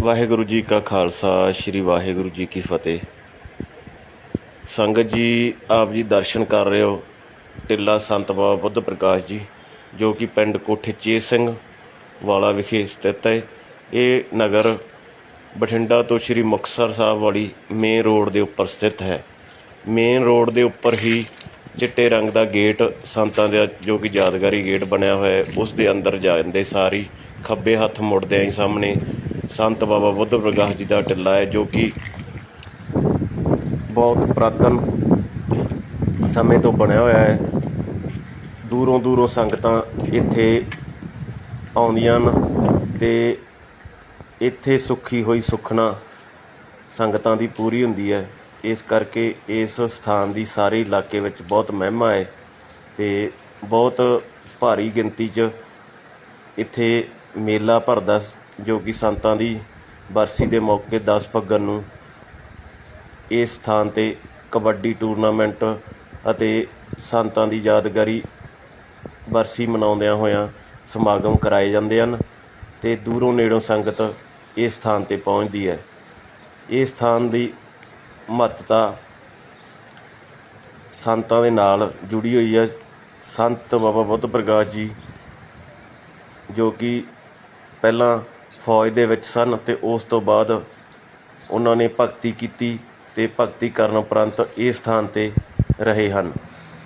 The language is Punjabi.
ਵਾਹਿਗੁਰੂ ਜੀ ਕਾ ਖਾਲਸਾ, ਸ੍ਰੀ ਵਾਹਿਗੁਰੂ ਜੀ ਕੀ ਫਤਿਹ। ਸੰਗਤ ਜੀ, ਆਪ ਜੀ ਦਰਸ਼ਨ ਕਰ ਰਹੇ ਹੋ ਟਿੱਲਾ ਸੰਤ ਬਾਬਾ ਬੁੱਧ ਪ੍ਰਕਾਸ਼ ਜੀ, ਜੋ ਕਿ ਪਿੰਡ ਕੋਠੇ ਚੇ ਸਿੰਘ ਵਾਲਾ ਵਿਖੇ ਸਥਿਤ ਹੈ। ਇਹ ਨਗਰ ਬਠਿੰਡਾ ਤੋਂ ਸ੍ਰੀ ਮੁਕਤਸਰ ਸਾਹਿਬ ਵਾਲੀ ਮੇਨ ਰੋਡ ਦੇ ਉੱਪਰ ਸਥਿਤ ਹੈ। ਮੇਨ ਰੋਡ ਦੇ ਉੱਪਰ ਹੀ ਚਿੱਟੇ ਰੰਗ ਦਾ ਗੇਟ ਸੰਤਾਂ ਦਾ, ਜੋ ਕਿ ਯਾਦਗਾਰੀ ਗੇਟ ਬਣਿਆ ਹੋਇਆ ਹੈ, ਉਸ ਦੇ ਅੰਦਰ ਜਾਂਦੇ ਸਾਰੀ ਖੱਬੇ ਹੱਥ ਮੁੜਦੇ ਆਂ ਸਾਹਮਣੇ ਸੰਤ ਬਾਬਾ ਬੁੱਧ ਪ੍ਰਕਾਸ਼ ਜੀ ਦਾ ਟਿੱਲਾ ਹੈ, ਜੋ ਕਿ ਬਹੁਤ ਪੁਰਾਤਨ ਸਮੇਂ ਤੋਂ ਬਣਿਆ ਹੋਇਆ ਹੈ। ਦੂਰੋਂ ਦੂਰੋਂ ਸੰਗਤਾਂ ਇੱਥੇ ਆਉਂਦੀਆਂ ਹਨ ਤੇ ਇੱਥੇ ਸੁੱਖੀ ਹੋਈ ਸੁਖਣਾ ਸੰਗਤਾਂ ਦੀ ਪੂਰੀ ਹੁੰਦੀ ਹੈ। ਇਸ ਕਰਕੇ ਇਸ ਸਥਾਨ ਦੀ ਸਾਰੇ ਇਲਾਕੇ ਵਿੱਚ ਬਹੁਤ ਮਹਿਮਾ ਹੈ ਤੇ ਬਹੁਤ ਭਾਰੀ ਗਿਣਤੀ 'ਚ ਇੱਥੇ ਮੇਲਾ ਭਰਦਾ ਜੋ ਕਿ ਸੰਤਾਂ ਦੀ ਬਰਸੀ ਦੇ ਮੌਕੇ 10 ਫੱਗਣ ਨੂੰ ਇਸ ਸਥਾਨ ਤੇ ਕਬੱਡੀ ਟੂਰਨਾਮੈਂਟ ਅਤੇ ਸੰਤਾਂ ਦੀ ਯਾਦਗਾਰੀ ਬਰਸੀ ਮਨਾਉਂਦਿਆਂ ਹੋਇਆਂ ਸਮਾਗਮ ਕਰਾਏ ਜਾਂਦੇ ਹਨ ਤੇ ਦੂਰੋਂ ਨੇੜੋਂ ਸੰਗਤ ਇਸ ਸਥਾਨ ਤੇ ਪਹੁੰਚਦੀ ਹੈ। ਇਸ ਸਥਾਨ ਦੀ ਮਹੱਤਤਾ ਸੰਤਾਂ ਦੇ ਨਾਲ ਜੁੜੀ ਹੋਈ ਹੈ। ਸੰਤ ਬਾਬਾ ਬੁੱਧ ਪ੍ਰਕਾਸ਼ ਜੀ ਜੋ ਕਿ ਪਹਿਲਾਂ ਫੌਜ ਦੇ ਵਿੱਚ ਸਨ ਅਤੇ ਉਸ ਤੋਂ ਬਾਅਦ ਉਹਨਾਂ ਨੇ ਭਗਤੀ ਕੀਤੀ ਅਤੇ ਭਗਤੀ ਕਰਨ ਉਪਰੰਤ ਇਸ ਸਥਾਨ ਤੇ ਰਹੇ ਹਨ।